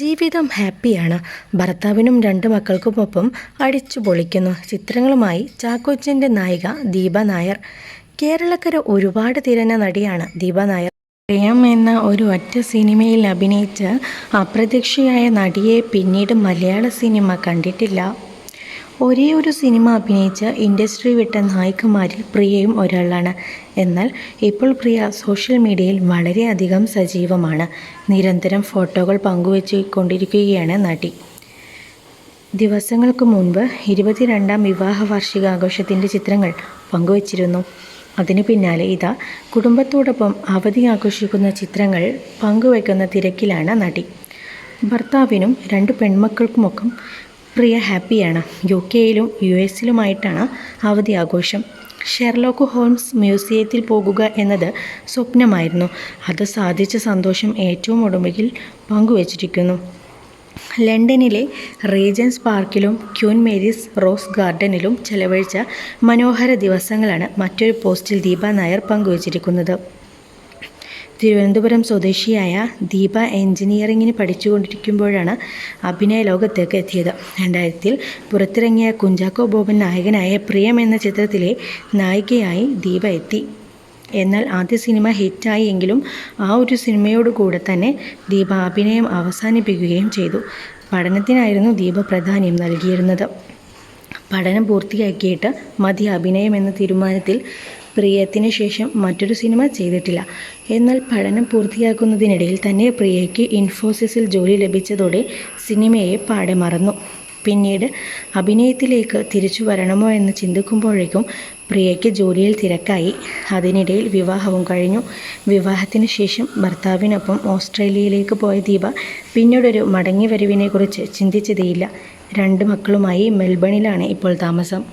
ജീവിതം ഹാപ്പിയാണ്. ഭർത്താവിനും രണ്ട് മക്കൾക്കുമൊപ്പം അടിച്ചു പൊളിക്കുന്നു. ചിത്രങ്ങളുമായി ചാക്കോച്ചന്റെ നായിക ദീപ നായർ. കേരളക്കര ഒരുപാട് തിരഞ്ഞ നടിയാണ് ദീപ നായർ. പ്രേം എന്ന ഒരു ഒറ്റ സിനിമയിൽ അഭിനയിച്ച് അപ്രതീക്ഷയായ നടിയെ പിന്നീട് മലയാള സിനിമ കണ്ടിട്ടില്ല. ഒരേ ഒരു സിനിമ അഭിനയിച്ച ഇൻഡസ്ട്രി വിട്ട നായികമാരിൽ പ്രിയയും ഒരാളാണ്. എന്നാൽ ഇപ്പോൾ പ്രിയ സോഷ്യൽ മീഡിയയിൽ വളരെയധികം സജീവമാണ്. നിരന്തരം ഫോട്ടോകൾ പങ്കുവച്ചുകൊണ്ടിരിക്കുകയാണ് നടി. ദിവസങ്ങൾക്ക് മുൻപ് ഇരുപത്തിരണ്ടാം വിവാഹ വാർഷികാഘോഷത്തിന്റെ ചിത്രങ്ങൾ പങ്കുവച്ചിരുന്നു. അതിനു പിന്നാലെ ഇതാ കുടുംബത്തോടൊപ്പം അവധി ആഘോഷിക്കുന്ന ചിത്രങ്ങൾ പങ്കുവയ്ക്കുന്ന തിരക്കിലാണ് നടി. ഭർത്താവിനും രണ്ട് പെൺമക്കൾക്കുമൊക്കെ പ്രിയ ഹാപ്പിയാണ്. യു കെയിലും യു എസിലുമായിട്ടാണ് അവധി ആഘോഷം. ഷെർലോക്ക് ഹോംസ് മ്യൂസിയത്തിൽ പോകുക എന്നത് സ്വപ്നമായിരുന്നു. അത് സാധിച്ച സന്തോഷം ഏറ്റവും ഒടുവിൽ പങ്കുവച്ചിരിക്കുന്നു. ലണ്ടനിലെ റീജൻസ് പാർക്കിലും ക്യൂൻ മേരീസ് റോസ് ഗാർഡനിലും ചെലവഴിച്ച മനോഹര ദിവസങ്ങളാണ് മറ്റൊരു പോസ്റ്റിൽ ദീപ നായർ പങ്കുവച്ചിരിക്കുന്നത്. തിരുവനന്തപുരം സ്വദേശിയായ ദീപ എഞ്ചിനീയറിങ്ങിന് പഠിച്ചുകൊണ്ടിരിക്കുമ്പോഴാണ് അഭിനയ ലോകത്തേക്ക് എത്തിയത്. രണ്ടായിരത്തിൽ പുറത്തിറങ്ങിയ കുഞ്ചാക്കോ ബോബൻ നായകനായ പ്രിയം എന്ന ചിത്രത്തിലെ നായികയായി ദീപ എത്തി. എന്നാൽ ആദ്യ സിനിമ ഹിറ്റായി എങ്കിലും ആ ഒരു സിനിമയോട് കൂടെ തന്നെ ദീപ അഭിനയം അവസാനിപ്പിക്കുകയും ചെയ്തു. പഠനത്തിനായിരുന്നു ദീപ പ്രാധാന്യം നൽകിയിരുന്നത്. പഠനം പൂർത്തിയാക്കിയിട്ട് മതി അഭിനയം എന്ന തീരുമാനത്തിൽ പ്രിയത്തിന് ശേഷം മറ്റൊരു സിനിമ ചെയ്തിട്ടില്ല. എന്നാൽ പഠനം പൂർത്തിയാക്കുന്നതിനിടയിൽ തന്നെ പ്രിയയ്ക്ക് ഇൻഫോസിസിൽ ജോലി ലഭിച്ചതോടെ സിനിമയെ പാടെ മറന്നു. പിന്നീട് അഭിനയത്തിലേക്ക് തിരിച്ചു വരണമോ എന്ന് ചിന്തിക്കുമ്പോഴേക്കും പ്രിയയ്ക്ക് ജോലിയിൽ തിരക്കായി. അതിനിടയിൽ വിവാഹവും കഴിഞ്ഞു. വിവാഹത്തിന് ശേഷം ഭർത്താവിനൊപ്പം ഓസ്ട്രേലിയയിലേക്ക് പോയ ദീപ പിന്നീടൊരു മടങ്ങി വരവിനെക്കുറിച്ച് ചിന്തിച്ചതേയില്ല. രണ്ട് മക്കളുമായി മെൽബണിലാണ് ഇപ്പോൾ താമസം.